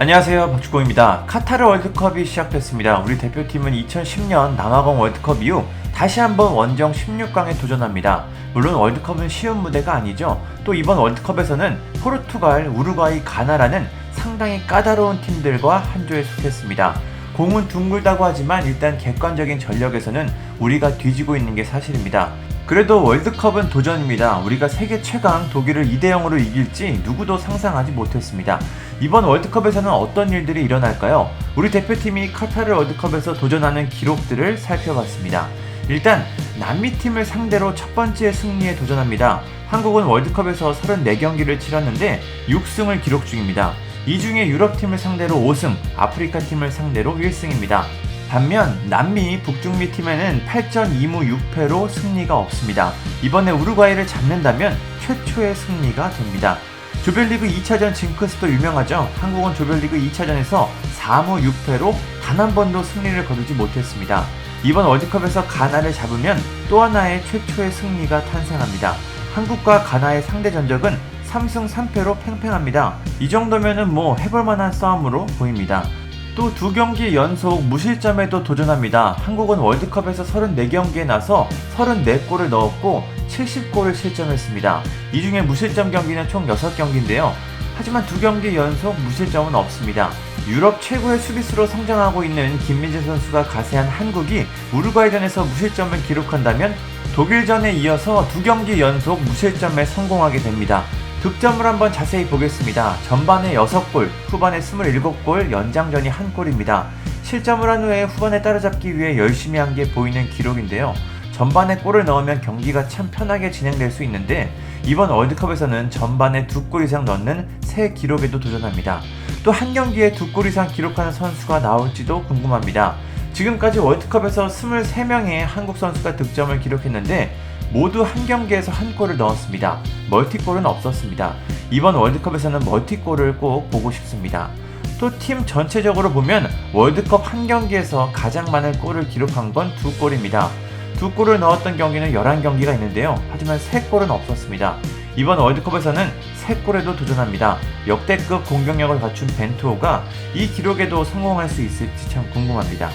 안녕하세요 박주공입니다. 카타르 월드컵이 시작됐습니다. 우리 대표팀은 2010년 남아공 월드컵 이후 다시 한번 원정 16강에 도전합니다. 물론 월드컵은 쉬운 무대가 아니죠. 또 이번 월드컵에서는 포르투갈, 우루과이, 가나라는 상당히 까다로운 팀들과 한 조에 속했습니다. 공은 둥글다고 하지만 일단 객관적인 전력에서는 우리가 뒤지고 있는 게 사실입니다. 그래도 월드컵은 도전입니다. 우리가 세계 최강 독일을 2대 0으로 이길지 누구도 상상하지 못했습니다. 이번 월드컵에서는 어떤 일들이 일어날까요? 우리 대표팀이 카타르 월드컵에서 도전하는 기록들을 살펴봤습니다. 일단 남미팀을 상대로 첫 번째 승리에 도전합니다. 한국은 월드컵에서 34경기를 치렀는데 6승을 기록 중입니다. 이 중에 유럽팀을 상대로 5승, 아프리카 팀을 상대로 1승입니다. 반면 남미, 북중미 팀에는 8전 2무 6패로 승리가 없습니다. 이번에 우루과이를 잡는다면 최초의 승리가 됩니다. 조별리그 2차전 징크스도 유명하죠. 한국은 조별리그 2차전에서 4무 6패로 단 한 번도 승리를 거두지 못했습니다. 이번 월드컵에서 가나를 잡으면 또 하나의 최초의 승리가 탄생합니다. 한국과 가나의 상대 전적은 3승 3패로 팽팽합니다. 이 정도면은 뭐 해볼 만한 싸움으로 보입니다. 또 두 경기 연속 무실점에도 도전합니다. 한국은 월드컵에서 34경기에 나서 34골을 넣었고 70골을 실점했습니다. 이 중에 무실점 경기는 총 6경기인데요. 하지만 두 경기 연속 무실점은 없습니다. 유럽 최고의 수비수로 성장하고 있는 김민재 선수가 가세한 한국이 우루과이전에서 무실점을 기록한다면 독일전에 이어서 두 경기 연속 무실점에 성공하게 됩니다. 득점을 한번 자세히 보겠습니다. 전반에 6골, 후반에 27골, 연장전이 1골입니다. 실점을 한 후에 후반에 따라잡기 위해 열심히 한 게 보이는 기록인데요. 전반에 골을 넣으면 경기가 참 편하게 진행될 수 있는데 이번 월드컵에서는 전반에 두 골 이상 넣는 새 기록에도 도전합니다. 또 한 경기에 두 골 이상 기록하는 선수가 나올지도 궁금합니다. 지금까지 월드컵에서 23명의 한국 선수가 득점을 기록했는데 모두 한 경기에서 한 골을 넣었습니다. 멀티골은 없었습니다. 이번 월드컵에서는 멀티골을 꼭 보고 싶습니다. 또 팀 전체적으로 보면 월드컵 한 경기에서 가장 많은 골을 기록한 건 두 골입니다. 두 골을 넣었던 경기는 11경기가 있는데요. 하지만 세 골은 없었습니다. 이번 월드컵에서는 세 골에도 도전합니다. 역대급 공격력을 갖춘 벤투호가 이 기록에도 성공할 수 있을지 참 궁금합니다.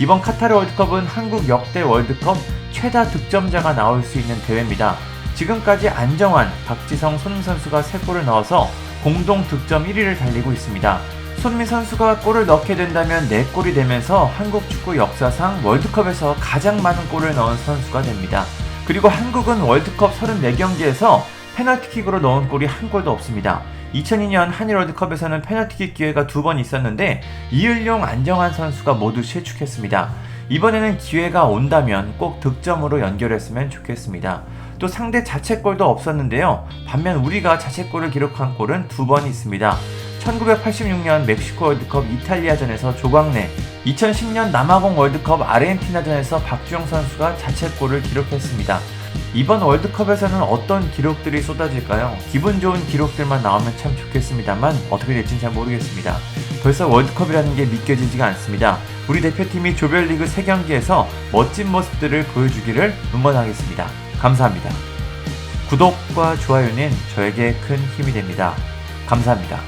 이번 카타르 월드컵은 한국 역대 월드컵 최다 득점자가 나올 수 있는 대회입니다. 지금까지 안정환, 박지성, 손흥민 선수가 3골을 넣어서 공동 득점 1위를 달리고 있습니다. 손흥민 선수가 골을 넣게 된다면 4골이 되면서 한국 축구 역사상 월드컵에서 가장 많은 골을 넣은 선수가 됩니다. 그리고 한국은 월드컵 34경기에서 페널티킥으로 넣은 골이 한 골도 없습니다. 2002년 한일 월드컵에서는 페널티킥 기회가 두 번 있었는데 이을용, 안정환 선수가 모두 실축했습니다. 이번에는 기회가 온다면 꼭 득점으로 연결했으면 좋겠습니다. 또 상대 자책골도 없었는데요. 반면 우리가 자책골을 기록한 골은 두 번 있습니다. 1986년 멕시코 월드컵 이탈리아전에서 조광래, 2010년 남아공 월드컵 아르헨티나전에서 박주영 선수가 자책골을 기록했습니다. 이번 월드컵에서는 어떤 기록들이 쏟아질까요? 기분 좋은 기록들만 나오면 참 좋겠습니다만 어떻게 될지는 잘 모르겠습니다. 벌써 월드컵이라는 게 믿겨지지가 않습니다. 우리 대표팀이 조별리그 3경기에서 멋진 모습들을 보여주기를 응원하겠습니다. 감사합니다. 구독과 좋아요는 저에게 큰 힘이 됩니다. 감사합니다.